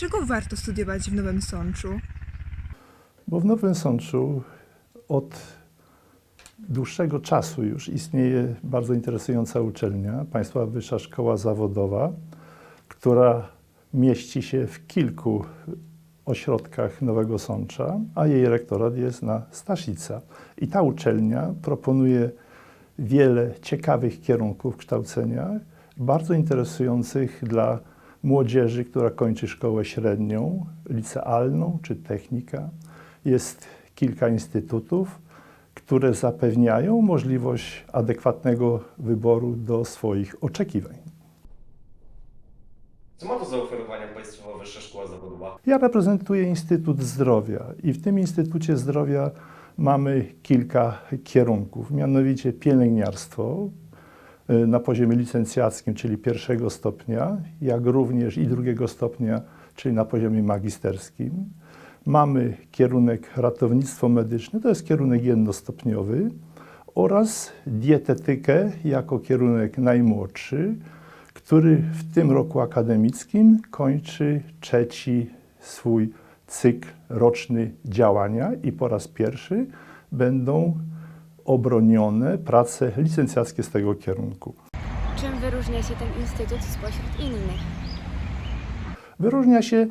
Dlaczego warto studiować w Nowym Sączu? Bo w Nowym Sączu od dłuższego czasu już istnieje bardzo interesująca uczelnia, Państwowa Wyższa Szkoła Zawodowa, która mieści się w kilku ośrodkach Nowego Sącza, a jej rektorat jest na Staszica. I ta uczelnia proponuje wiele ciekawych kierunków kształcenia, bardzo interesujących dla młodzieży, która kończy szkołę średnią, licealną czy technika. Jest kilka instytutów, które zapewniają możliwość adekwatnego wyboru do swoich oczekiwań. Co ma do zaoferowania Państwowa Wyższa Szkoła Zawodowa? Ja reprezentuję Instytut Zdrowia i w tym Instytucie Zdrowia mamy kilka kierunków, mianowicie pielęgniarstwo na poziomie licencjackim, czyli pierwszego stopnia, jak również i drugiego stopnia, czyli na poziomie magisterskim. Mamy kierunek ratownictwo medyczne, to jest kierunek jednostopniowy, oraz dietetykę jako kierunek najmłodszy, który w tym roku akademickim kończy trzeci swój cykl roczny działania i po raz pierwszy będą obronione prace licencjackie z tego kierunku. Czym wyróżnia się ten instytut spośród innych? Wyróżnia się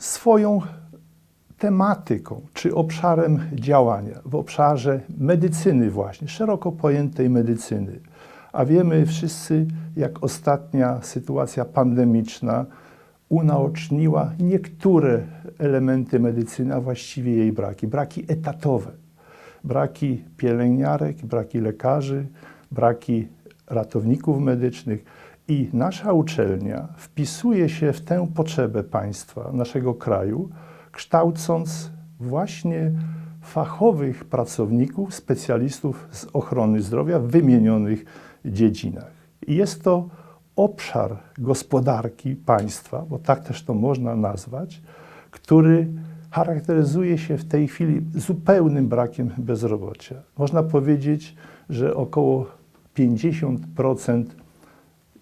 swoją tematyką czy obszarem działania w obszarze medycyny właśnie, szeroko pojętej medycyny. A wiemy wszyscy, jak ostatnia sytuacja pandemiczna unaoczniła niektóre elementy medycyny, a właściwie jej braki. Braki etatowe, braki pielęgniarek, braki lekarzy, braki ratowników medycznych. I nasza uczelnia wpisuje się w tę potrzebę państwa, naszego kraju, kształcąc właśnie fachowych pracowników, specjalistów z ochrony zdrowia w wymienionych dziedzinach. I jest to obszar gospodarki państwa, bo tak też to można nazwać, który charakteryzuje się w tej chwili zupełnym brakiem bezrobocia. Można powiedzieć, że około 50%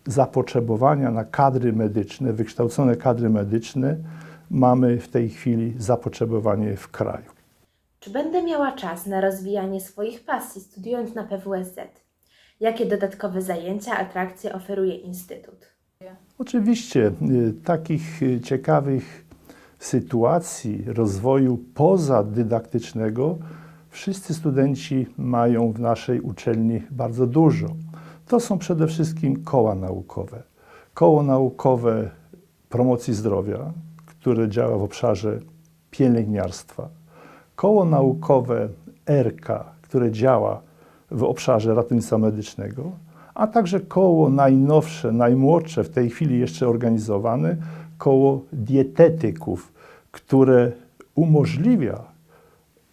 zapotrzebowania na kadry medyczne, wykształcone kadry medyczne, mamy w tej chwili zapotrzebowanie w kraju. Czy będę miała czas na rozwijanie swoich pasji studiując na PWSZ? Jakie dodatkowe zajęcia, atrakcje oferuje Instytut? Oczywiście y, takich y, ciekawych sytuacji rozwoju pozadydaktycznego wszyscy studenci mają w naszej uczelni bardzo dużo. To są przede wszystkim koła naukowe. Koło naukowe promocji zdrowia, które działa w obszarze pielęgniarstwa. Koło naukowe RK, które działa w obszarze ratownictwa medycznego, a także koło najnowsze, najmłodsze, w tej chwili jeszcze organizowane, koło dietetyków, które umożliwia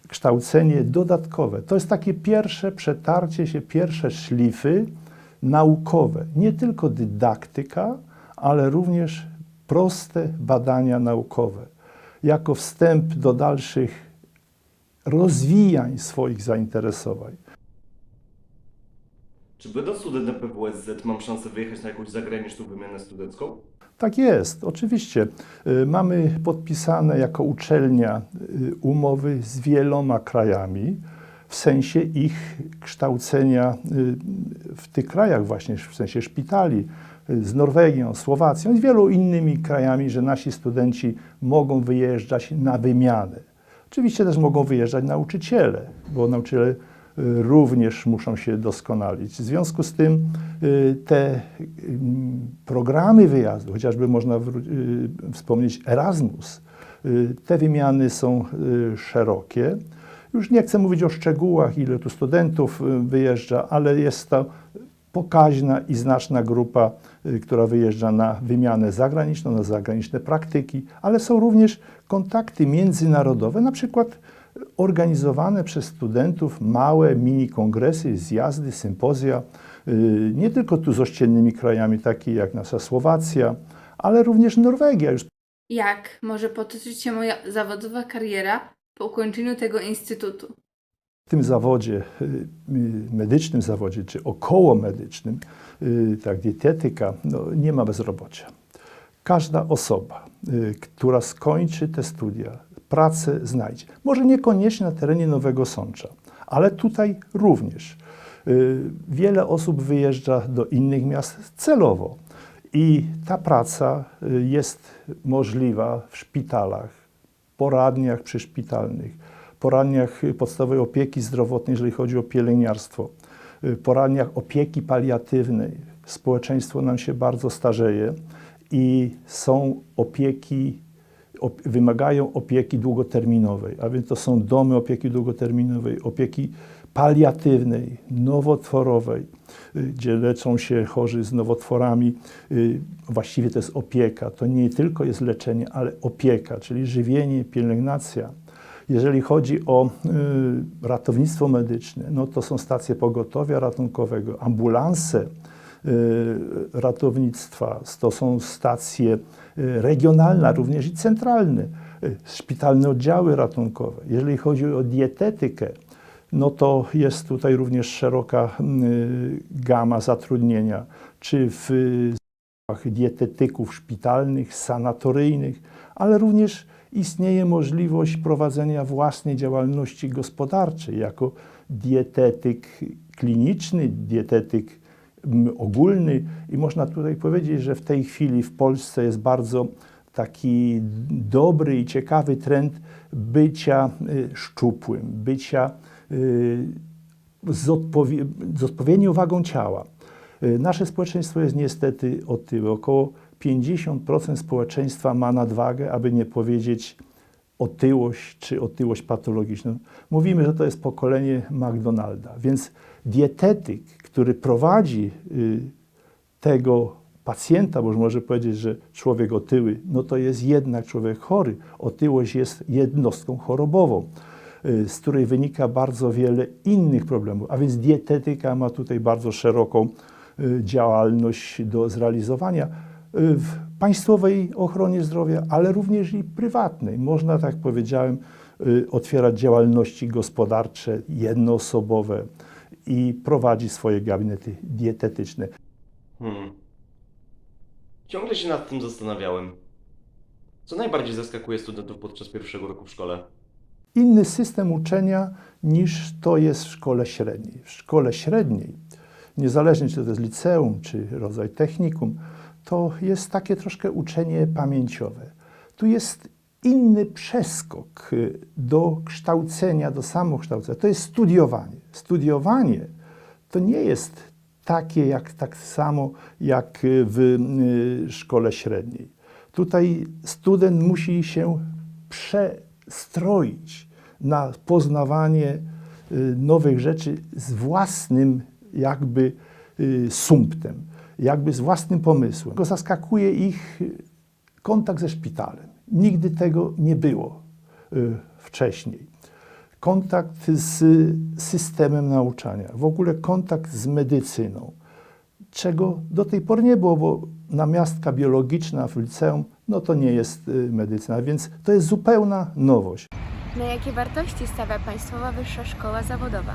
kształcenie dodatkowe. To jest takie pierwsze przetarcie się, pierwsze szlify naukowe. Nie tylko dydaktyka, ale również proste badania naukowe. Jako wstęp do dalszych rozwijań swoich zainteresowań. Czy będąc studentem PWSZ mam szansę wyjechać na jakąś zagraniczną wymianę studencką? Tak jest, oczywiście. Y, Mamy podpisane jako uczelnia y, umowy z wieloma krajami w sensie ich kształcenia y, w tych krajach właśnie, w sensie szpitali, z Norwegią, Słowacją i wielu innymi krajami, że nasi studenci mogą wyjeżdżać na wymianę. Oczywiście też mogą wyjeżdżać nauczyciele, bo nauczyciele również muszą się doskonalić. W związku z tym y, te ym, programy wyjazdu, chociażby można y, wspomnieć Erasmus, y, te wymiany są y, szerokie. Już nie chcę mówić o szczegółach, ile tu studentów y, wyjeżdża, ale jest to pokaźna i znaczna grupa, y, która wyjeżdża na wymianę zagraniczną, na zagraniczne praktyki, ale są również kontakty międzynarodowe, na przykład organizowane przez studentów małe mini kongresy, zjazdy, sympozja, y, nie tylko tu z ościennymi krajami, takie jak nasza Słowacja, ale również Norwegia. Już Jak może potoczyć się moja zawodowa kariera po ukończeniu tego instytutu? w tym zawodzie, y, y, medycznym zawodzie, czy około medycznym, tak, dietetyka, no, nie ma bezrobocia. każda osoba, która skończy te studia, pracę znajdzie. Może niekoniecznie na terenie Nowego Sącza, ale tutaj również. Y, Wiele osób wyjeżdża do innych miast celowo i ta praca y, jest możliwa w szpitalach, poradniach przyszpitalnych, poradniach podstawowej opieki zdrowotnej, jeżeli chodzi o pielęgniarstwo, y, poradniach opieki paliatywnej. Społeczeństwo nam się bardzo starzeje i są opieki, op, wymagają opieki długoterminowej, a więc to są domy opieki długoterminowej, opieki paliatywnej, nowotworowej, y, gdzie leczą się chorzy z nowotworami. Y, Właściwie to jest opieka. To nie tylko jest leczenie, ale opieka, czyli żywienie, pielęgnacja. Jeżeli chodzi o y, ratownictwo medyczne, no to są stacje pogotowia ratunkowego, ambulanse ratownictwa, to są stacje y, regionalne, również i centralne, y, szpitalne oddziały ratunkowe. Jeżeli chodzi o dietetykę, no to jest tutaj również szeroka y, gama zatrudnienia, czy w y, dietetyków szpitalnych, sanatoryjnych, ale również istnieje możliwość prowadzenia własnej działalności gospodarczej jako dietetyk kliniczny, dietetyk ogólny i można tutaj powiedzieć, że w tej chwili w Polsce jest bardzo taki dobry i ciekawy trend bycia y, szczupłym, bycia y, z, odpowie- z odpowiednią wagą ciała. Y, Nasze społeczeństwo jest niestety otyłe. Około 50% społeczeństwa ma nadwagę, aby nie powiedzieć otyłość czy otyłość patologiczną. Mówimy, że to jest pokolenie McDonalda, więc dietetyk, który prowadzi y, tego pacjenta, bo może powiedzieć, że człowiek otyły, no to jest jednak człowiek chory. Otyłość jest jednostką chorobową, y, z której wynika bardzo wiele innych problemów, a więc dietetyka ma tutaj bardzo szeroką y, działalność do zrealizowania w państwowej ochronie zdrowia, ale również i prywatnej. Można, tak powiedziałem, otwierać działalności gospodarcze jednoosobowe i prowadzić swoje gabinety dietetyczne. Hmm. Ciągle się nad tym zastanawiałem. Co najbardziej zaskakuje studentów podczas pierwszego roku w szkole? inny system uczenia niż to jest w szkole średniej. W szkole średniej, niezależnie czy to jest liceum, czy rodzaj technikum, to jest takie troszkę uczenie pamięciowe. Tu jest inny przeskok y, do kształcenia, do samokształcenia. To jest studiowanie. Studiowanie to nie jest takie jak, tak samo jak y, w y, szkole średniej. Tutaj student musi się przestroić na poznawanie nowych rzeczy z własnym jakby sumptem, jakby z własnym pomysłem. Go zaskakuje ich kontakt ze szpitalem. Nigdy tego nie było y, wcześniej. Kontakt z systemem nauczania, w ogóle kontakt z medycyną, czego do tej pory nie było, bo namiastka biologiczna w liceum, no to nie jest y, medycyna, więc to jest zupełna nowość. Na jakie wartości stawia Państwowa Wyższa Szkoła Zawodowa?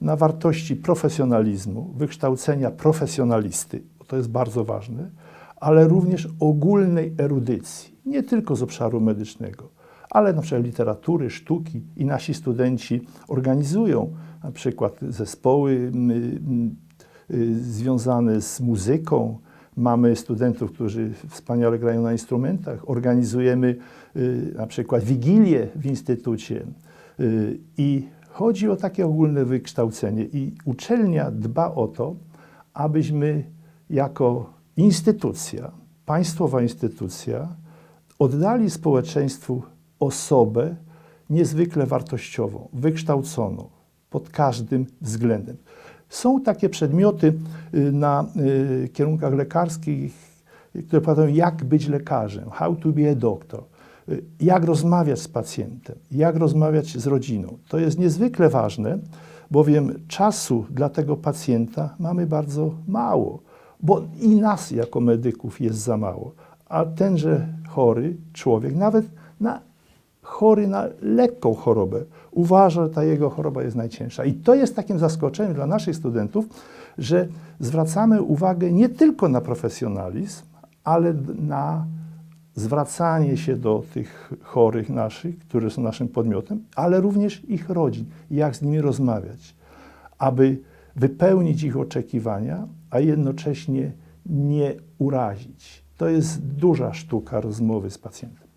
na wartości profesjonalizmu, wykształcenia profesjonalisty, to jest bardzo ważne, ale również ogólnej erudycji, nie tylko z obszaru medycznego, ale na przykład literatury, sztuki i nasi studenci organizują na przykład zespoły y, związane z muzyką. Mamy studentów, którzy wspaniale grają na instrumentach. Organizujemy y, na przykład wigilie w instytucie y, i chodzi o takie ogólne wykształcenie i uczelnia dba o to, abyśmy jako instytucja, państwowa instytucja, oddali społeczeństwu osobę niezwykle wartościową, wykształconą pod każdym względem. Są takie przedmioty y, na y, kierunkach lekarskich, które powiadają, jak być lekarzem, how to be a doctor, y, jak rozmawiać z pacjentem, jak rozmawiać z rodziną. To jest niezwykle ważne, bowiem czasu dla tego pacjenta mamy bardzo mało, bo i nas jako medyków jest za mało, a tenże chory człowiek, nawet na chory na lekką chorobę, uważa, że ta jego choroba jest najcięższa. I to jest takim zaskoczeniem dla naszych studentów, że zwracamy uwagę nie tylko na profesjonalizm, ale na zwracanie się do tych chorych naszych, którzy są naszym podmiotem, ale również ich rodzin, jak z nimi rozmawiać, aby wypełnić ich oczekiwania, a jednocześnie nie urazić. To jest duża sztuka rozmowy z pacjentem.